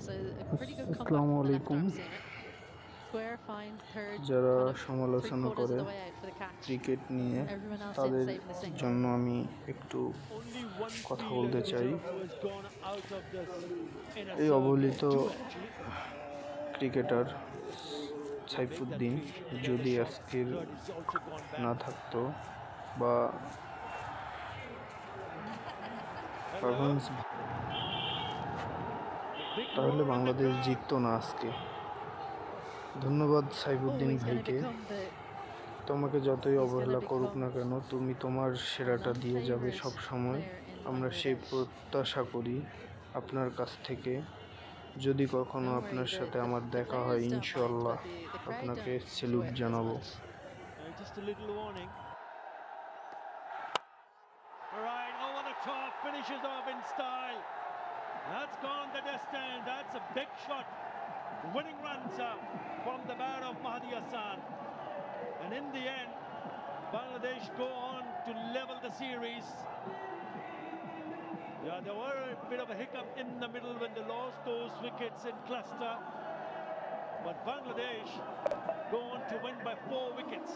আসসালামু আলাইকুম যারা সমালোচনা করে ক্রিকেট নিয়ে তাদের জন্য আমি একটু কথা বলতে চাই এই অবহেলিত ক্রিকেটার সাইফুদ্দিন যদি আজকের না থাকতো বা পারফরমেন্স তাহলে বাংলাদেশ জিততো না আজকে। ধন্যবাদ সাইফুদ্দিন ভাইকে। তোমাকে যতই অবহেলা করুক না কেন তুমি তোমার সেরাটা দিয়ে যাবে সব সময় আমরা সেই প্রত্যাশা করি আপনার কাছ থেকে। যদি কখনো আপনার সাথে আমার দেখা হয় ইনশাল্লাহ আপনাকে সেলুট জানাব। just a little warning. All right, over the top, finishes off in style. That's gone the distance. Big shot. Winning runs uh, from the bat of Mahdi Hassan. And in the end, Bangladesh go on to level the series. Yeah, there were a bit of a hiccup in the middle when they lost those wickets in cluster. But Bangladesh go on to win by four wickets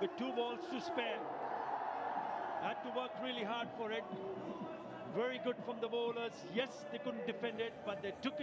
with two balls to spare. Had to work really hard for it. Very good from the bowlers. Yes, they couldn't defend it, but they took it.